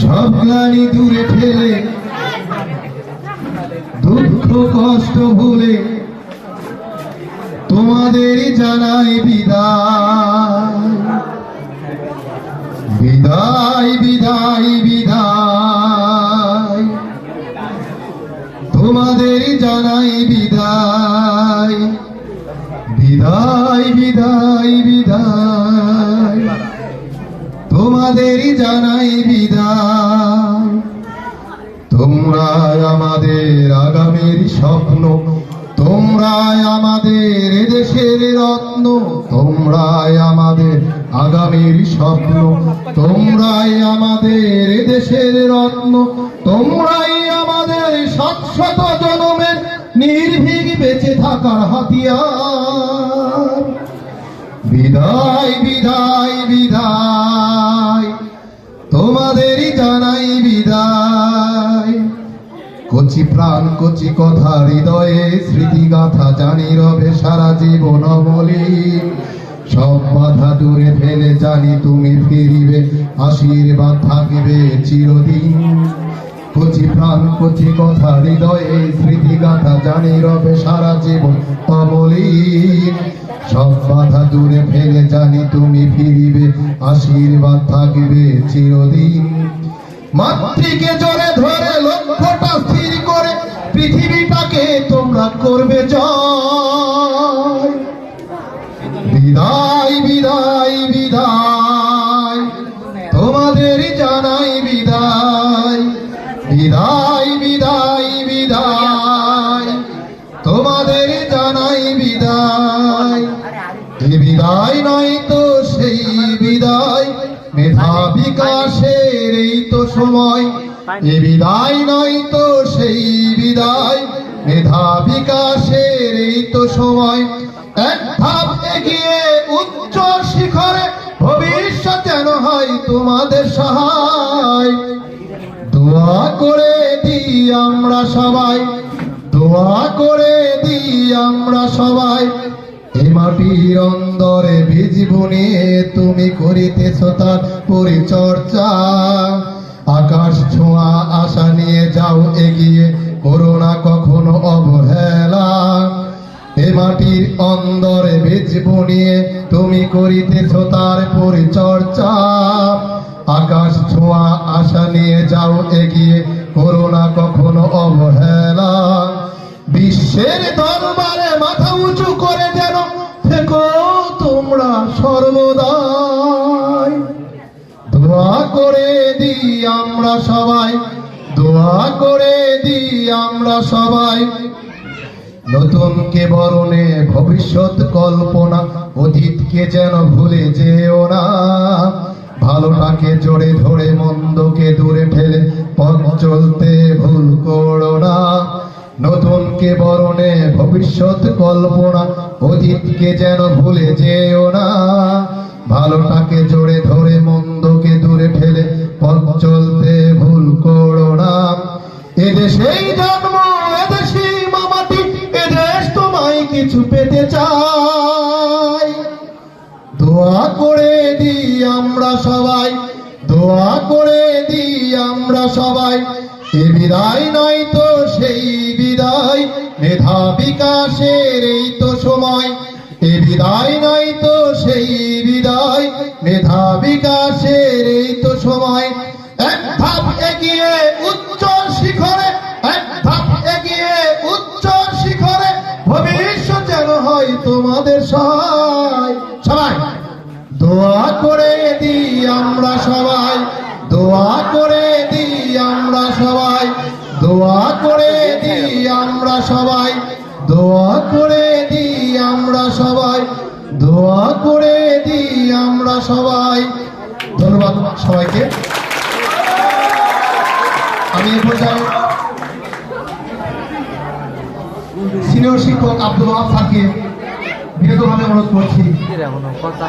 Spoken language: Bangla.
সব গ্লানি দূরে ঠেলে, দুঃখ কষ্ট ভুলে তোমাদের জানাই বিদায়। বিদায় বিদায় বিদায়। তোমাদের জানাই বিদায়। বিদায় বিদায় বিদায়। তোমাদের জানাই বিদায় তোমরা আমাদের আগামীর স্বপ্ন তোমরা আমাদের দেশের রত্ন, তোমরাই আমাদের আগামীর স্বপ্ন, তোমরাই আমাদের দেশের রত্ন, তোমরাই আমাদের শত শত জনমের নির্ভীক বেঁচে থাকার হাতিয়ার। বিদায় বিদায় বিদায়। তোমাদেরই জানাই বিদায়। কচি প্রাণ, কচি কথা, হৃদয়ে স্মৃতি গাথা জানি রবে সারা জীবন বলি সব বাধা দূরে ফেলে জানি তুমি ফিরিবে, আশীর্বাদ থাকিবে চিরদিন। প্রাণ কচি কথা, হৃদয়ে স্মৃতি গাথা, জানি রবে সারা জীবন অমলিন সব বাধা দূরে ফেলে জানি তুমি ফিরিবে, আশীর্বাদ থাকবে চিরদিন। মাতৃকে জোরে ধরে, লক্ষ্যটা স্থির করে, পৃথিবীটাকে তোমরা করবে জয়। বিদায় বিদায় বিদায়। বিদায়। এ বিদায় নয় তো সেই বিদায়। মেধা বিকাশের এই তো সময়। এ বিদায় নয় তো সেই বিদায়। মেধা বিকাশের এই তো সময়। এক ধাপ এগিয়ে উচ্চ শিখরে ভবিষ্যৎ যেন হয় তোমাদের সহায়। দোয়া করে দিই আমরা সবাই। দোয়া করে দিই আমরা সবাই। এই মাটির অন্দরে বীজ বুনিয়ে তুমি করিতেছ তার পরিচর্যা। আকাশ ছোঁয়া আশা নিয়ে যাও এগিয়ে, করোনা কখনো অবহেলা। এ মাটির অন্দরে বীজ বুনিয়ে তুমি করিতেছ তার পরিচর্যা। আকাশ ছোঁয়া আশা নিয়ে যাও এগিয়ে, করোনা কখনো অবহেলা। বিশ্বের দরবারে মাথা উঁচু করে যেন থেকো তোমরা সর্বদাই। দোয়া করে দিই আমরা সবাই, দোয়া করে দিই আমরা সবাই। নতুনকে বরণে ভবিষ্যৎ কল্পনা, অতীতকে যেন ভুলে যেও না। ভালোটাকে জোরে ধরে, মন্দকে দূরে ঠেলে পথ চলতে ভুল করো না। নতুনকে বরণে ভবিষ্যৎ কল্পনা, অতীতকে যেন ভুলে যেও না। ভালোটাকে জোরে ধরে, মন্দকে দূরে ঠেলে পথ চলতে ভুল করো না। এদেশেই জন্ম, এদেশেই মামাটি, এদেশ তোমায় কিছু পেতে চাই। দোয়া করে দিই আমরা সবাই, দোয়া করে দিই আমরা সবাই। এ বিদায় নয় তো সেই বিদায়। মেধা বিকাশের এই তো সময়। এ বিদায় নয় তো সেই বিদায়। মেধা বিকাশের এই তো সময়। এক ধাপ এগিয়ে উচ্চ শিখরে, এক ধাপ এগিয়ে উচ্চ শিখরে, ভবিষ্যৎ যেন হয় তোমাদের সহায়। সবাই, দোয়া করে দিই আমরা সবাই। দোয়া করে দিই আমরা সবাই। দোয়া করে দিই আমরা সবাই। দোয়া করে দিই আমরা সবাই। দোয়া করে দিই আমরা সবাই। ধন্যবাদ সবাইকে। আমি এ পর্যায়ে সিনিয়র শিক্ষক আব্দুল ওয়াহাব স্যারকে অনুরোধ করছি। কথা?